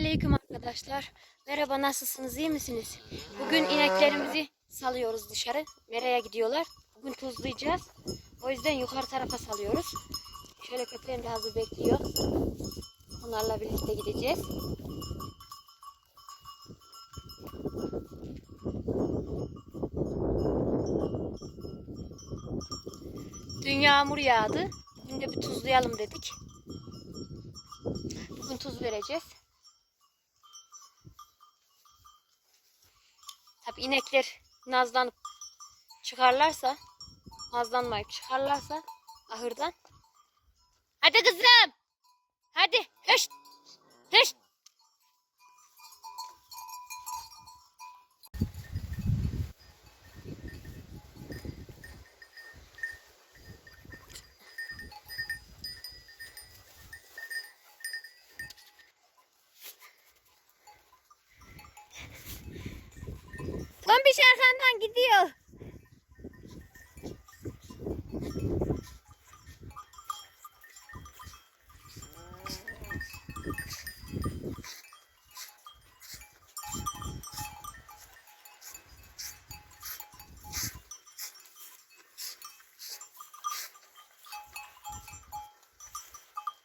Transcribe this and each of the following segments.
Selamünaleyküm arkadaşlar. Merhaba nasılsınız iyi misiniz? Bugün ineklerimizi salıyoruz dışarı. Meraya gidiyorlar. Bugün tuzlayacağız. O yüzden yukarı tarafa salıyoruz. Şöyle köpeğim de hazır bekliyor. Onlarla birlikte gideceğiz. Dün yağmur yağdı. De bir tuzlayalım dedik. Bugün tuz vereceğiz. Tabi inekler nazlanıp çıkarlarsa, nazlanmayıp çıkarlarsa ahırdan. Hadi kızım. Hadi. Hış. Hış. Tombiş arkandan gidiyor.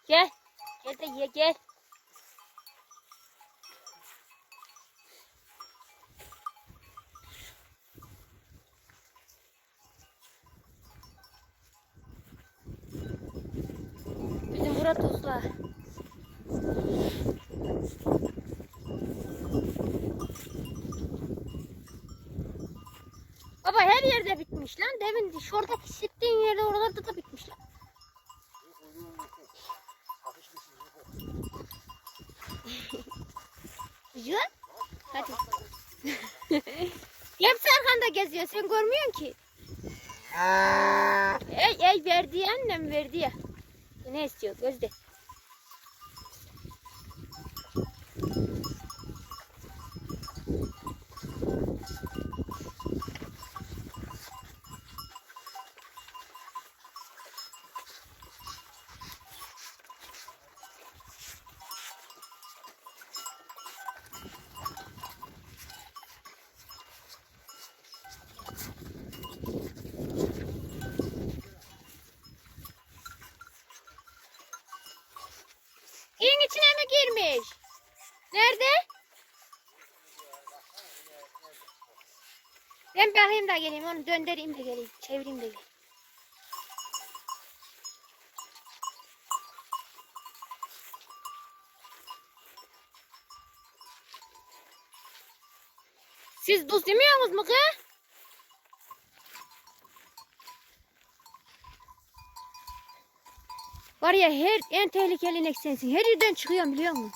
Gel. Gel de ye gel. Tuzla. Baba her yerde bitmiş lan. Demin şuradaki sittiğin yerde oralarda da bitmiş lan. Güzel. Hadi. Hepsi arkanda geziyor. Sen görmüyorsun ki. Ey ey verdi annem verdi ya. 船橋を閉じて içine mi girmiş? Nerede? Ben bakayım da geleyim onu döndüreyim de geleyim. Çevireyim de geleyim. Siz tuz yemiyorsunuz mu kız? Var ya her en tehlikeli inek sensin. Her yerden çıkıyorum biliyor musun?